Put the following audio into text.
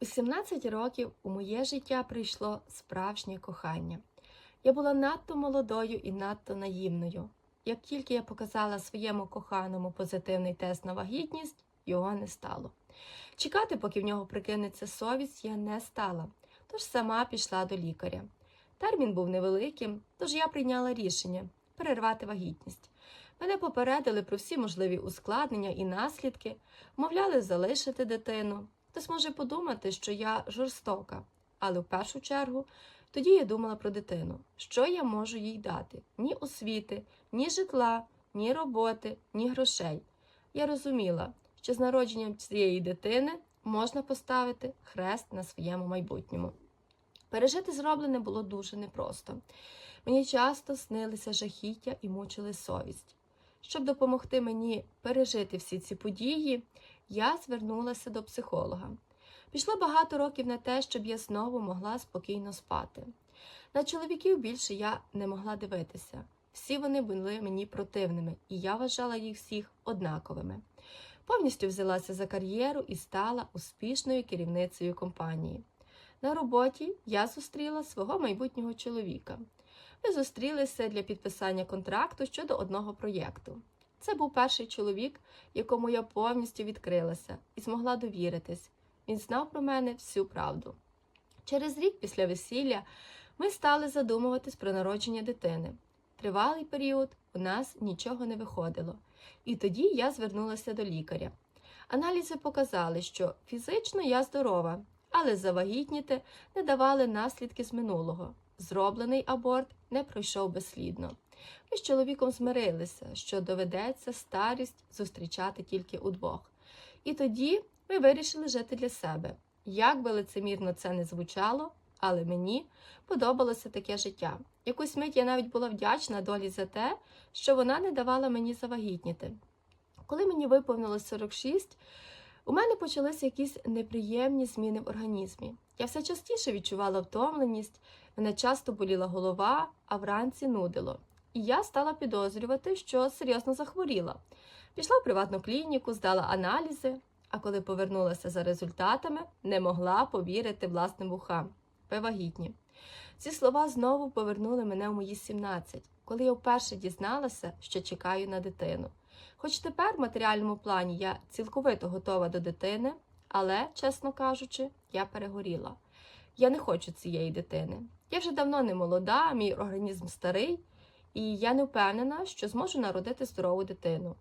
У 17 років у моє життя прийшло справжнє кохання. Я була надто молодою і надто наївною. Як тільки я показала своєму коханому позитивний тест на вагітність, його не стало. Чекати, поки в нього прикинеться совість, я не стала, тож сама пішла до лікаря. Термін був невеликим, тож я прийняла рішення перервати вагітність. Мене попередили про всі можливі ускладнення і наслідки, вмовляли залишити дитину. Хтось може подумати, що я жорстока, але в першу чергу тоді я думала про дитину. Що я можу їй дати? Ні освіти, ні житла, ні роботи, ні грошей. Я розуміла, що з народженням цієї дитини можна поставити хрест на своєму майбутньому. Пережити зроблене було дуже непросто. Мені часто снилися жахіття і мучили совість. Щоб допомогти мені пережити всі ці події, я звернулася до психолога. Пішло багато років на те, щоб я знову могла спокійно спати. На чоловіків більше я не могла дивитися. Всі вони були мені противними, і я вважала їх всіх однаковими. Повністю взялася за кар'єру і стала успішною керівницею компанії. На роботі я зустріла свого майбутнього чоловіка. Ми зустрілися для підписання контракту щодо одного проєкту. Це був перший чоловік, якому я повністю відкрилася і змогла довіритись. Він знав про мене всю правду. Через рік після весілля ми стали задумуватись про народження дитини. Тривалий період у нас нічого не виходило, і тоді я звернулася до лікаря. Аналізи показали, що фізично я здорова, але завагітніти не давали наслідки з минулого. Зроблений аборт не пройшов безслідно. Ми з чоловіком змирилися, що доведеться старість зустрічати тільки удвох. І тоді ми вирішили жити для себе. Як би лицемірно це не звучало, але мені подобалося таке життя. Якусь мить я навіть була вдячна долі за те, що вона не давала мені завагітніти. Коли мені виповнилось 46, у мене почалися якісь неприємні зміни в організмі. Я все частіше відчувала втомленість, мене часто боліла голова, а вранці нудило. І я стала підозрювати, що серйозно захворіла. Пішла в приватну клініку, здала аналізи, а коли повернулася за результатами, не могла повірити власним вухам. Вивагітні. Ці слова знову повернули мене в мої 17, коли я вперше дізналася, що чекаю на дитину. Хоч тепер в матеріальному плані я цілковито готова до дитини, але, чесно кажучи, я перегоріла. Я не хочу цієї дитини. Я вже давно не молода, мій організм старий, і я не впевнена, що зможу народити здорову дитину.